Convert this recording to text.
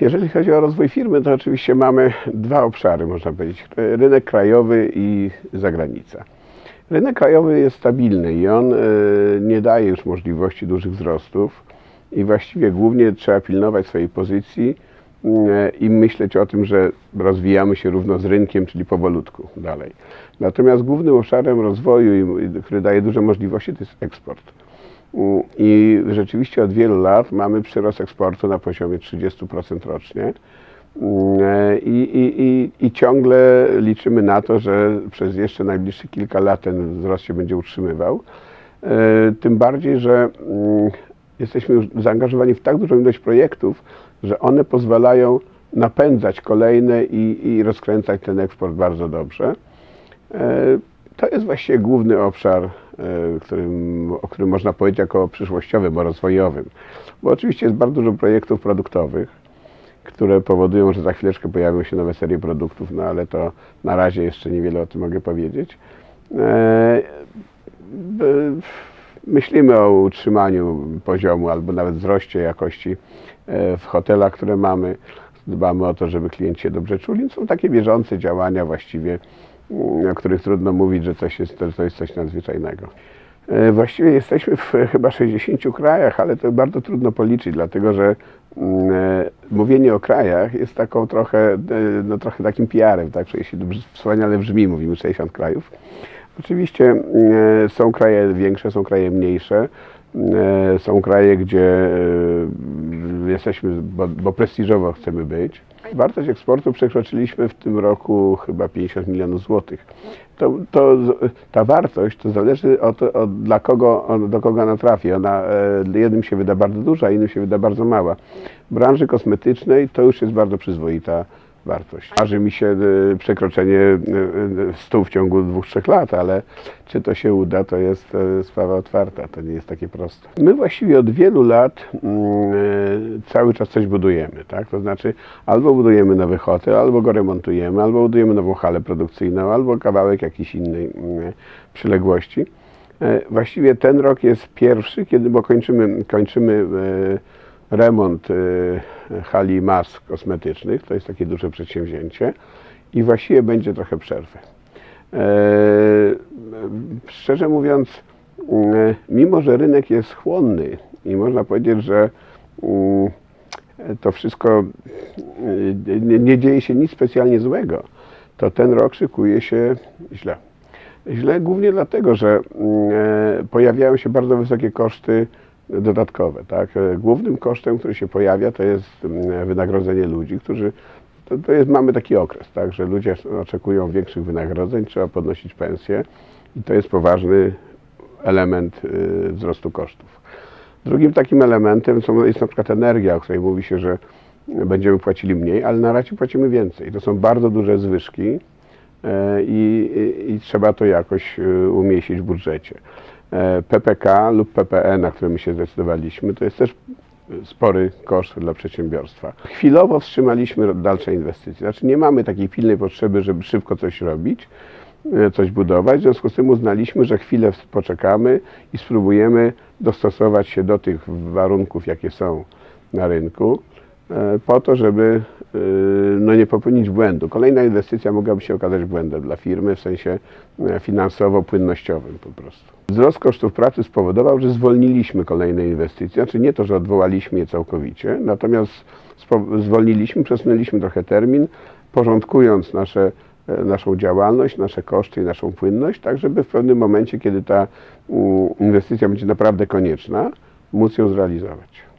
Jeżeli chodzi o rozwój firmy, to oczywiście mamy dwa obszary, można powiedzieć. Rynek krajowy i zagranica. Rynek krajowy jest stabilny i on e, nie daje już możliwości dużych wzrostów i właściwie głównie trzeba pilnować swojej pozycji e, i myśleć o tym, że rozwijamy się równo z rynkiem, czyli powolutku dalej. Natomiast głównym obszarem rozwoju, który daje duże możliwości, to jest eksport. I rzeczywiście od wielu lat mamy przyrost eksportu na poziomie 30% rocznie. Mm, e, I, i, i, I ciągle liczymy na to, że przez jeszcze najbliższe kilka lat ten wzrost się będzie utrzymywał. E, Tym bardziej, że mm, jesteśmy już zaangażowani w tak dużą ilość projektów, że one pozwalają napędzać kolejne i, i rozkręcać ten eksport bardzo dobrze. E, To jest właściwie główny obszar, którym, o którym można powiedzieć jako przyszłościowym, o rozwojowym. Bo oczywiście jest bardzo dużo projektów produktowych, które powodują, że za chwileczkę pojawią się nowe serie produktów, no ale to na razie jeszcze niewiele o tym mogę powiedzieć. E, Myślimy o utrzymaniu poziomu albo nawet wzroście jakości e, w hotelach, które mamy. Dbamy o to, żeby klienci się dobrze czuli. Są takie bieżące działania właściwie, o których trudno mówić, że coś jest, to jest coś nadzwyczajnego. E, Właściwie jesteśmy w chyba 60 krajach, ale to bardzo trudno policzyć, dlatego że mm, e, mówienie o krajach jest taką trochę, e, no trochę takim PR-em, tak? Dobrze- wspaniale brzmi, mówimy 60 krajów. Oczywiście e, są kraje większe, są kraje mniejsze. E, Są kraje, gdzie jesteśmy, bo, bo prestiżowo chcemy być. Wartość eksportu przekroczyliśmy w tym roku chyba 50 milionów złotych. To, to, ta wartość to zależy od, od dla kogo, od, do kogo ona trafi. Ona e, jednym się wyda bardzo duża, innym się wyda bardzo mała. W branży kosmetycznej to już jest bardzo przyzwoita wartość. Marzy mi się e, przekroczenie e, e, 100 w ciągu dwóch, trzech lat, ale czy to się uda, to jest e, sprawa otwarta, to nie jest takie proste. My właściwie od wielu lat mm, e, cały czas coś budujemy, tak? To znaczy albo budujemy nowy hotel, albo go remontujemy, albo budujemy nową halę produkcyjną, albo kawałek jakiejś innej mm, przyległości. E, Właściwie ten rok jest pierwszy, kiedy, bo kończymy, kończymy e, remont e, hali mas kosmetycznych, to jest takie duże przedsięwzięcie i właściwie będzie trochę przerwy. E, Szczerze mówiąc, e, mimo że rynek jest chłonny i można powiedzieć, że to wszystko e, nie, dzieje się nic specjalnie złego, to ten rok szykuje się źle. Źle głównie dlatego, że e, pojawiają się bardzo wysokie koszty dodatkowe. Tak? Głównym kosztem, który się pojawia, to jest mm, wynagrodzenie ludzi, którzy to, to jest, mamy taki okres, tak, że ludzie oczekują większych wynagrodzeń, trzeba podnosić pensje i to jest poważny element y, wzrostu kosztów. Drugim takim elementem są, jest na przykład energia, o której mówi się, że będziemy płacili mniej, ale na razie płacimy więcej. To są bardzo duże zwyżki e, i, i, i trzeba to jakoś y, umieścić w budżecie. E, PPK lub PPE, na które my się zdecydowaliśmy, to jest też spory koszt dla przedsiębiorstwa. Chwilowo wstrzymaliśmy dalsze inwestycje. Znaczy nie mamy takiej pilnej potrzeby, żeby szybko coś robić, e, coś budować. W związku z tym uznaliśmy, że chwilę poczekamy i spróbujemy dostosować się do tych warunków, jakie są na rynku, po to, żeby e, no, nie popełnić błędu. Kolejna inwestycja mogłaby się okazać błędem dla firmy w sensie e, finansowo-płynnościowym po prostu. Wzrost kosztów pracy spowodował, że zwolniliśmy kolejne inwestycje. Znaczy nie to, że odwołaliśmy je całkowicie, natomiast zwolniliśmy, przesunęliśmy trochę termin, porządkując nasze, e, naszą działalność, nasze koszty i naszą płynność, tak żeby w pewnym momencie, kiedy ta inwestycja będzie naprawdę konieczna, móc ją zrealizować.